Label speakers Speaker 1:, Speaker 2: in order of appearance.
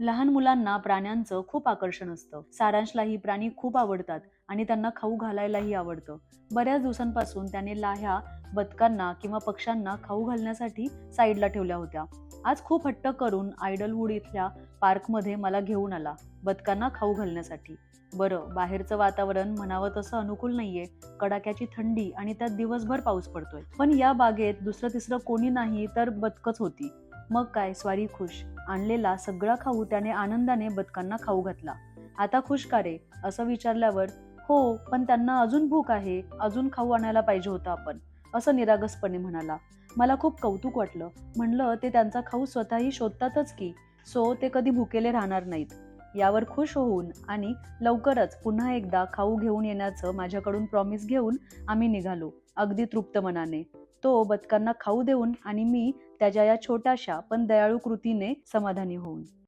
Speaker 1: लहान मुलांना प्राण्यांचं खूप आकर्षण असतं. सारांशला ही प्राणी खूप आवडतात आणि त्यांना खाऊ घालायलाही आवडतं. बऱ्याच दिवसांपासून त्याने लाह्या बदकांना किंवा पक्ष्यांना खाऊ घालण्यासाठी साईडला ठेवल्या होत्या. आज खूप हट्ट करून आयडलवूड इथल्या पार्कमध्ये मला घेऊन आला बदकांना खाऊ घालण्यासाठी. बरं बाहेरचं वातावरण म्हणावं तसं अनुकूल नाहीये. कडाक्याची थंडी आणि त्यात दिवसभर पाऊस पडतोय. पण या बागेत दुसरं तिसरं कोणी नाही तर बदकच होती. मग काय स्वारी खुश. आणलेला सगळा खाऊ त्याने आनंदाने बदकांना खाऊ घातला. आता खुश का रे? असं विचारल्यावर हो पण त्यांना अजून भूक आहे. अजून खाऊ आणायला पाहिजे होतं आपण. असं निरागसपणे म्हणाला. मला खूप कौतुक वाटलं. म्हणलं ते त्यांचा खाऊ स्वतःही शोधतातच की. सो ते कधी भुकेले राहणार नाहीत. यावर खुश होऊन आणि लवकरच पुन्हा एकदा खाऊ घेऊन येण्याचं माझ्याकडून प्रॉमिस घेऊन आम्ही निघालो. अगदी तृप्त मनाने. तो बदकांना खाऊ देऊन आणि मी त्याच्या या छोट्याशा पण दयाळू कृतीने समाधानी होऊन